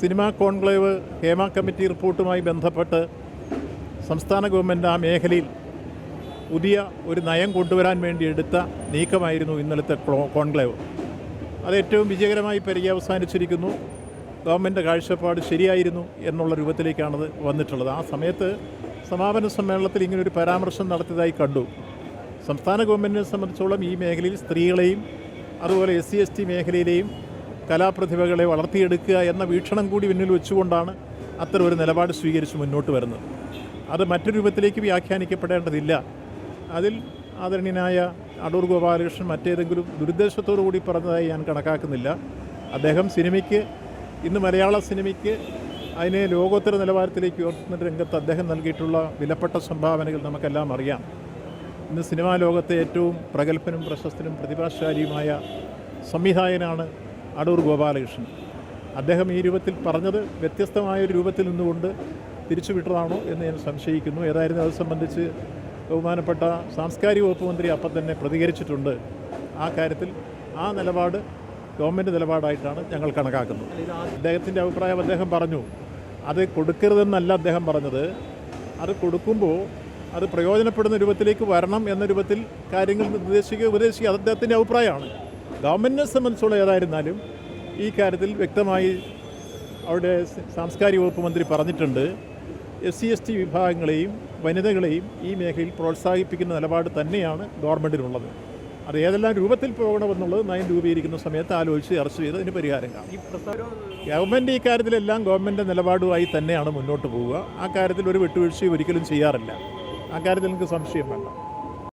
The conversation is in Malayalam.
സിനിമാ കോൺക്ലേവ് ഹേമ കമ്മിറ്റി റിപ്പോർട്ടുമായി ബന്ധപ്പെട്ട് സംസ്ഥാന ഗവൺമെന്റ് ആ മേഖലയിൽ പുതിയ ഒരു നയം കൊണ്ടുവരാൻ വേണ്ടി എടുത്ത നീക്കമായിരുന്നു ഇന്നലത്തെ കോൺക്ലേവ്. അത് ഏറ്റവും വിജയകരമായി പര്യവസാനിച്ചിരിക്കുന്നു. ഗവൺമെന്റ് കാഴ്ചപ്പാട് ശരിയായിരുന്നു എന്നുള്ള രൂപത്തിലേക്കാണത് വന്നിട്ടുള്ളത്. ആ സമയത്ത് സമാപന സമ്മേളനത്തിൽ ഇങ്ങനൊരു പരാമർശം നടത്തിയതായി കണ്ടു. സംസ്ഥാന ഗവൺമെന്റിനെ സംബന്ധിച്ചോളം ഈ മേഖലയിൽ സ്ത്രീകളെയും അതുപോലെ എസ് സി എസ് ടി മേഖലയിലെയും കലാപ്രതിഭകളെ വളർത്തിയെടുക്കുക എന്ന വീക്ഷണം കൂടി പിന്നിൽ വെച്ചുകൊണ്ടാണ് അത്തരം ഒരു നിലപാട് സ്വീകരിച്ച് മുന്നോട്ട് വരുന്നത്. അത് മറ്റൊരു രൂപത്തിലേക്ക് വ്യാഖ്യാനിക്കപ്പെടേണ്ടതില്ല. അതിൽ ആദരണീയനായ അടൂർ ഗോപാലകൃഷ്ണൻ മറ്റേതെങ്കിലും ദുരുദ്ദേശത്തോടു കൂടി പറഞ്ഞതായി ഞാൻ കണക്കാക്കുന്നില്ല. അദ്ദേഹം സിനിമയ്ക്ക് ഇന്ന് മലയാള സിനിമയ്ക്ക് അതിനെ ലോകോത്തര നിലവാരത്തിലേക്ക് ഉയർത്തുന്ന രംഗത്ത് അദ്ദേഹം നൽകിയിട്ടുള്ള വിലപ്പെട്ട സംഭാവനകൾ നമുക്കെല്ലാം അറിയാം. ഇന്ന് സിനിമാ ലോകത്തെ ഏറ്റവും പ്രഗത്ഭനും പ്രശസ്തനും പ്രതിഭാശാലിയുമായ സംവിധായകനാണ് അടൂർ ഗോപാലകൃഷ്ണൻ. അദ്ദേഹം ഈ രൂപത്തിൽ പറഞ്ഞത് വ്യത്യസ്തമായ ഒരു രൂപത്തിൽ നിന്നുകൊണ്ട് തിരിച്ചുവിട്ടതാണോ എന്ന് ഞാൻ സംശയിക്കുന്നു. ഏതായിരുന്നു അത് സംബന്ധിച്ച് ബഹുമാനപ്പെട്ട സാംസ്കാരിക വകുപ്പ് മന്ത്രി അപ്പം തന്നെ പ്രതികരിച്ചിട്ടുണ്ട്. ആ കാര്യത്തിൽ ആ നിലപാട് ഗവൺമെന്റ് നിലപാടായിട്ടാണ് ഞങ്ങൾ കണക്കാക്കുന്നത്. അദ്ദേഹത്തിന്റെ അഭിപ്രായം അദ്ദേഹം പറഞ്ഞു. അത് കൊടുക്കരുതെന്നല്ല അദ്ദേഹം പറഞ്ഞത്. അത് കൊടുക്കുമ്പോൾ അത് പ്രയോജനപ്പെടുന്ന രൂപത്തിലേക്ക് വരണം എന്ന രൂപത്തിൽ കാര്യങ്ങൾ നിർദ്ദേശിക്കുക ഉപദേശിക്കുക അത് അദ്ദേഹത്തിന്റെ അഭിപ്രായമാണ്. ഗവൺമെന്റിനെ സംബന്ധിച്ചുള്ള ഏതായിരുന്നാലും ഈ കാര്യത്തിൽ വ്യക്തമായി അവിടെ സാംസ്കാരിക വകുപ്പ് മന്ത്രി പറഞ്ഞിട്ടുണ്ട്. എസ് സി എസ് ടി വിഭാഗങ്ങളെയും വനിതകളെയും ഈ മേഖലയിൽ പ്രോത്സാഹിപ്പിക്കുന്ന നിലപാട് തന്നെയാണ് ഗവൺമെന്റിനുള്ളത് അത് ഏതെല്ലാം രൂപത്തിൽ പോകണമെന്നുള്ളത് നയം രൂപീകരിക്കുന്ന സമയത്ത് ആലോചിച്ച് ചർച്ച ചെയ്ത് അതിന് പരിഹാരം കാണും. ഗവൺമെന്റ് ഈ കാര്യത്തിലെല്ലാം ഗവൺമെന്റ് നിലപാടുമായി തന്നെയാണ് മുന്നോട്ട് പോവുക. ആ കാര്യത്തിൽ ഒരു വിട്ടുവീഴ്ചയും ഒരിക്കലും ചെയ്യാറില്ല. ആ കാര്യത്തിൽ നിങ്ങൾക്ക് സംശയം വേണ്ട.